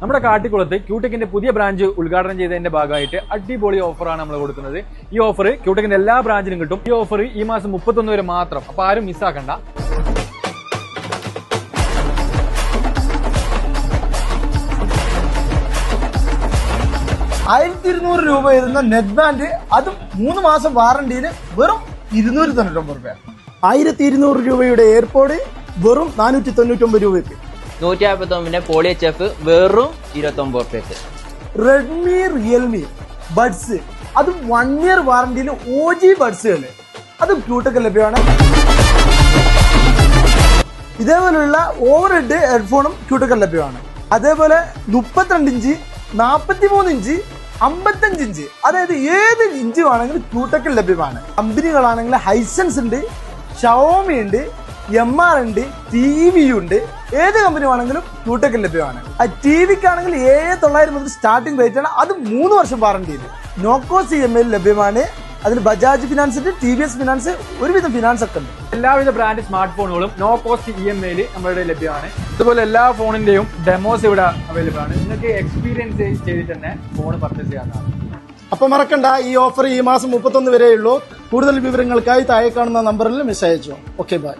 നമ്മുടെ കാട്ടിക്കുളത്ത് ക്യൂടെക്കിന്റെ പുതിയ ബ്രാഞ്ച് ഉദ്ഘാടനം ചെയ്തതിന്റെ ഭാഗമായിട്ട് അടിപൊളി ഓഫറാണ് നമ്മൾ കൊടുക്കുന്നത്. ഈ ഓഫർ ക്യൂടെക്കിന്റെ എല്ലാ ബ്രാഞ്ചിലും കിട്ടും. ഈ ഓഫർ ഈ മാസം മുപ്പത്തൊന്ന് വരെ മാത്രം. അപ്പൊ ആരും മിസ്സാക്കണ്ട. ആയിരത്തി ഇരുന്നൂറ് രൂപ വരുന്ന നെറ്റ് ബാൻഡ് അതും മൂന്ന് മാസം വാറണ്ടിയിൽ വെറും ഇരുന്നൂറ്റി തൊണ്ണൂറ്റൊമ്പത് രൂപ ആയിരത്തി ഇരുന്നൂറ് രൂപയുടെ എയർപോഡ് വെറും നാനൂറ്റി തൊണ്ണൂറ്റൊമ്പത് രൂപയ്ക്ക്. നൂറ്റി നാൽപ്പത്തൊമ്പതിന്റെ പോളി എച്ച് എഫ് വെറും ഇരുപത്തൊമ്പത് റുപ്യക്ക് റെഡ്മി റിയൽമി ബഡ്സ് അത് വൺ ഇയർ വാറണ്ടിയിൽ ഒ ജി ബഡ്സുകൾ അതും ക്യൂട്ടൊക്കെ ലഭ്യമാണ്. ഇതേപോലെയുള്ള ഓവർ ഹെഡ് ഹെഡ്ഫോണും ക്യൂട്ടൊക്കെ ലഭ്യമാണ്. അതേപോലെ മുപ്പത്തിരണ്ട് ഇഞ്ച് നാൽപ്പത്തി മൂന്ന് ഇഞ്ച് അമ്പത്തഞ്ച് ഇഞ്ച്. അതായത് ഏത് ഇഞ്ച് വേണമെങ്കിലും ക്യൂട്ടൊക്കെ ലഭ്യമാണ്. കമ്പനികളാണെങ്കിൽ ഹൈസൻസ് ഉണ്ട് ഷവോമി ഉണ്ട് എം ആർ ഉണ്ട് ടി വി ഉണ്ട് ഏത് കമ്പനി വേണമെങ്കിലും ക്യൂട്ടൊക്കെ ലഭ്യമാണ്. ആ ടി വിക്കാണെങ്കിൽ ഏഴ് തൊള്ളായിരം മുതൽ സ്റ്റാർട്ടിംഗ് റേറ്റ് ആണ്. അത് മൂന്ന് വർഷം വാറണ്ടിയിൽ നോക്കോ സി എം എൽ ലഭ്യമാണ്. അതിൽ ബജാജ് ഫിനാൻസ് ഉണ്ട് ടി വി എസ് ഫിനാൻസ് ഒരുവിധം ഫിനാൻസ് ഒക്കെ ഉണ്ട്. എല്ലാവിധ ബ്രാൻഡ് സ്മാർട്ട് ഫോണുകളും നോ കോസ്റ്റ് ഇ എം ഐയിൽ നമ്മളുടെ ലഭ്യമാണ്. ഇതുപോലെ എല്ലാ ഫോണിന്റെയും ഡെമോസ് ഇവിടെ അവൈലബിൾ ആണ്. നിങ്ങൾക്ക് എക്സ്പീരിയൻസ് ചെയ്തിട്ട് തന്നെ ഫോൺ പർച്ചേസ് ചെയ്യാവുന്നതാണ്. അപ്പം മറക്കണ്ട ഈ ഓഫർ ഈ മാസം മുപ്പത്തൊന്ന് വരെയുള്ളൂ. കൂടുതൽ വിവരങ്ങൾക്കായി താഴെ കാണുന്ന നമ്പറിൽ മെസ്സേജ് അയച്ചു. Okay bye